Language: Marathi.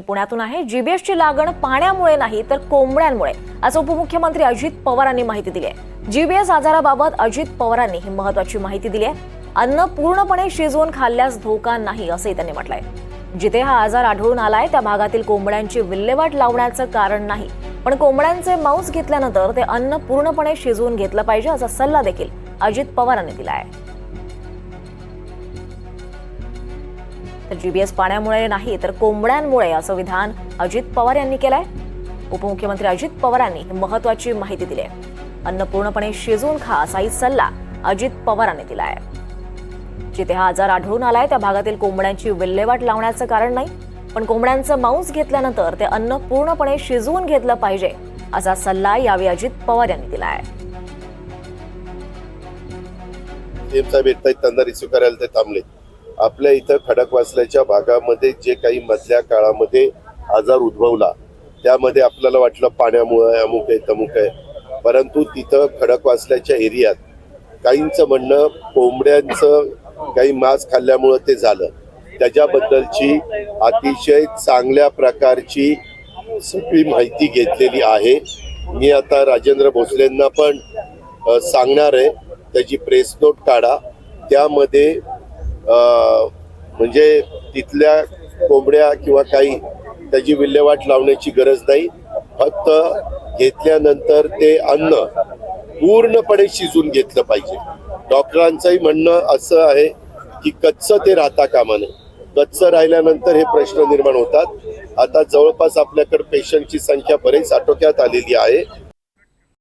पुण्यातून आहे. जीबीएसची लागण पाण्यामुळे नाही तर कोंबड्यांमुळे. असं उपमुख्यमंत्री अजित पवारांनी माहिती दिली आहे. जीबीएस आजाराबाबत अजित पवारांनी ही महत्वाची माहिती दिली आहे. अन्न पूर्णपणे शिजवून खाल्ल्यास धोका नाही असंही त्यांनी म्हटलंय. जिथे हा आजार आढळून आलाय त्या भागातील कोंबड्यांची विल्हेवाट लावण्याचं कारण नाही. पण कोंबड्यांचे मांस घेतल्यानंतर ते अन्न पूर्णपणे शिजवून घेतलं पाहिजे असा सल्ला देखील अजित पवारांनी दिला आहे. तर जीबीएस पाण्यामुळे नाही तर कोंबड्यांमुळे असं विधान अजित पवार यांनी केलंय. उपमुख्यमंत्री अजित पवारांनी ही महत्वाची माहिती दिली आहे. अन्न पूर्णपणे शिजवून खा असाही सल्ला अजित पवारांनी दिला आहे जिथे हा आजार आढळून आलाय त्या भागातील कोंबड्यांची विल्हेवाट लावण्याचं कारण नाही पण कोंबड्यांचं मांस घेतल्यानंतर ते अन्न पूर्णपणे शिजवून घेतलं पाहिजे असा सल्ला यावेळी अजित पवार यांनी दिला आहे साहेब ते थांबले आपल्या इथं खडकवासल्याच्या भागामध्ये जे काही मधल्या काळामध्ये आजार उद्भवला त्यामध्ये आपल्याला वाटलं पाण्यामुळं अमुक आहे तमुक आहे. परंतु तिथं खडकवासल्याच्या एरियात काहींचं म्हणणं कोंबड्यांचं काही मांस खाल्ल्यामुळं ते झालं. त्याच्याबद्दलची अतिशय चांगल्या प्रकारची सगळी माहिती घेतलेली आहे. मी आता राजेंद्र भोसलेंना पण सांगणार आहे. त्याची प्रेस नोट काढा. त्यामध्ये म्हणजे तिथल्या कोंबड्या किंवा काही त्याची विल्हेवाट लावण्याची गरज नाही. फक्त घेतल्यानंतर ते अन्न पूर्णपणे शिजून घेतलं पाहिजे. डॉक्टरांचंही म्हणणं असं आहे की कच्चं ते राहता कामा नये. कच्चं राहिल्यानंतर हे प्रश्न निर्माण होतात. आता जवळपास आपल्याकडे पेशंटची संख्या बरीच आटोक्यात आलेली आहे.